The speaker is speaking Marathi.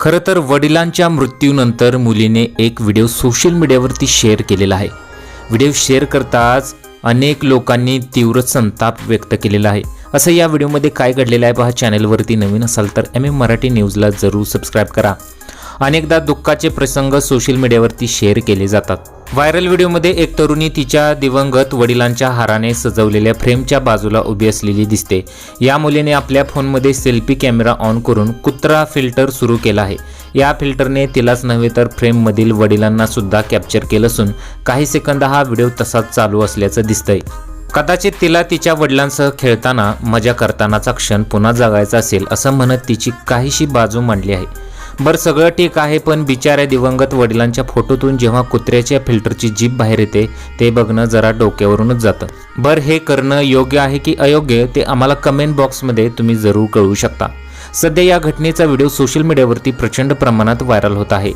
खरं तर वडिलांच्या मृत्यूनंतर मुलीने एक व्हिडिओ सोशल मीडियावरती शेअर केलेला आहे. व्हिडिओ शेअर करताच अनेक लोकांनी तीव्र संताप व्यक्त केलेला आहे. असं या व्हिडिओमध्ये काय घडलेलं आहे पहा चॅनलवरती नवीन असाल तर एम एम मराठी न्यूजला जरूर सबस्क्राईब करा. अनेकदा दुःखाचे प्रसंग सोशल मीडियावरती शेअर केले जातात. व्हायरल व्हिडिओमध्ये एक तरुणी तिच्या दिवंगत वडिलांच्या हाराने सजवलेल्या फ्रेमच्या बाजूला उभी असलेली दिसते. या मुलीने आपल्या फोनमध्ये सेल्फी कॅमेरा ऑन करून कुत्रा फिल्टर सुरू केला आहे. या फिल्टरने तिलाच नव्हे तर फ्रेममधील वडिलांना सुद्धा कॅप्चर केलं असून काही सेकंद हा व्हिडिओ तसाच चालू असल्याचं दिसतंय. कदाचित तिला तिच्या वडिलांसह खेळताना मजा करतानाचा क्षण पुन्हा जगायचा असेल असं म्हणत तिची काहीशी बाजू मांडली आहे. बरं सगळं ठीक आहे पण बिचाऱ्या दिवंगत वडिलांच्या फोटोतून जेव्हा कुत्र्याच्या फिल्टरची जीभ बाहेर येते ते बघणं जरा डोक्यावरूनच जातं. बरं हे करणं योग्य आहे की अयोग्य ते आम्हाला कमेंट बॉक्समध्ये तुम्ही जरूर कळवू शकता. सध्या या घटनेचा व्हिडिओ सोशल मीडियावरती प्रचंड प्रमाणात व्हायरल होत आहे.